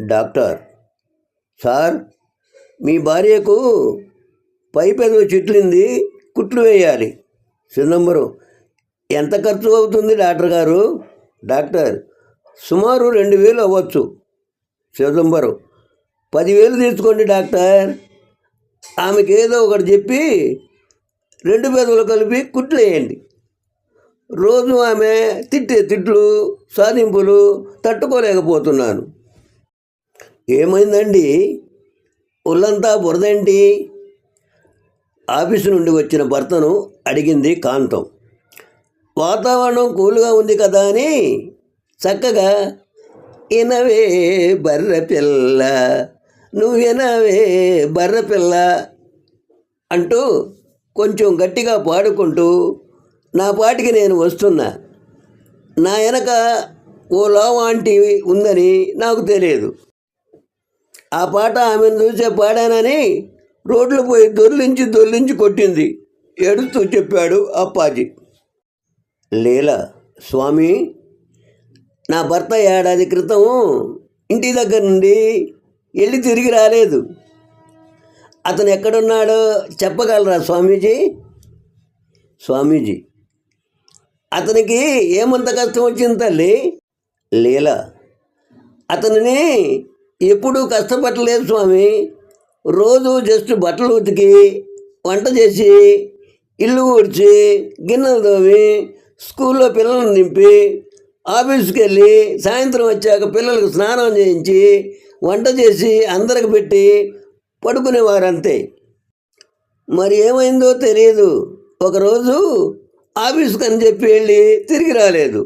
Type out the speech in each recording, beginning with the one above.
Doctor. Sir మీ భార్యకు పై పెదవి చిట్లింది కుట్లు వేయాలి. చిదంబరం ఎంత ఖర్చు అవుతుంది డాక్టర్ గారు? డాక్టర్ సుమారు రెండు వేలు అవ్వచ్చు. చిదంబరం పదివేలు తీసుకోండి డాక్టర్. ఆమెకి ఏదో ఒకటి చెప్పి రెండు పెదవులు కలిపి కుట్లు వేయండి. రోజు ఆమె తిట్టే తిట్లు సాధింపులు తట్టుకోలేకపోతున్నాను. ఏమైందండి? ఒళ్ళంతా బురదేంటి? ఆఫీసు నుండి వచ్చిన భర్తను అడిగింది కాంతం. వాతావరణం కూల్గా ఉంది కదా అని చక్కగా ఇనవే బర్ర పిల్ల నువ్వు బర్ర పిల్ల అంటూ కొంచెం గట్టిగా పాడుకుంటూ నా పాటికి నేను వస్తున్నా. నా వెనక ఓ లావు ఆంటీ ఉందని నాకు తెలియదు. ఆ పాట ఆమెను చూసే పాడానని రోడ్లు పోయి దొర్లించి దొర్లించి కొట్టింది. ఏడుస్తూ చెప్పాడు అప్పాజీ. లీల స్వామి నా భర్త ఏడాది క్రితం ఇంటి దగ్గర నుండి వెళ్ళి తిరిగి రాలేదు. అతను ఎక్కడున్నాడో చెప్పగలరా స్వామీజీ? స్వామీజీ అతనికి ఏమంత కష్టం వచ్చింది తల్లి? లీల అతనిని ఎప్పుడూ కష్టపడలేదు స్వామి. రోజు జస్ట్ బట్టలు ఉతికి వంట చేసి ఇల్లు ఊడ్చి గిన్నెలు తోమి స్కూల్లో పిల్లల్ని నింపి ఆఫీస్కి వెళ్ళి సాయంత్రం వచ్చాక పిల్లలకు స్నానం చేయించి వంట చేసి అందరికి పెట్టి పడుకునేవారంతే. మరి ఏమైందో తెలియదు ఒకరోజు ఆఫీస్కి అని చెప్పి వెళ్ళి తిరిగి రాలేదు.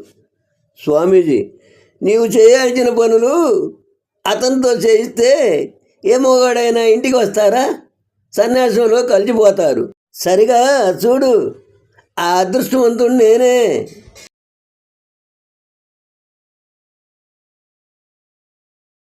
స్వామీజీ నీవు చేయాల్సిన పనులు అతనితో చేయిస్తే ఏ మొగాడైనా ఇంటికి వస్తారా? సన్యాసంలో కలిసిపోతారు. సరిగా చూడు ఆ అదృష్టవంతుడు నేనే.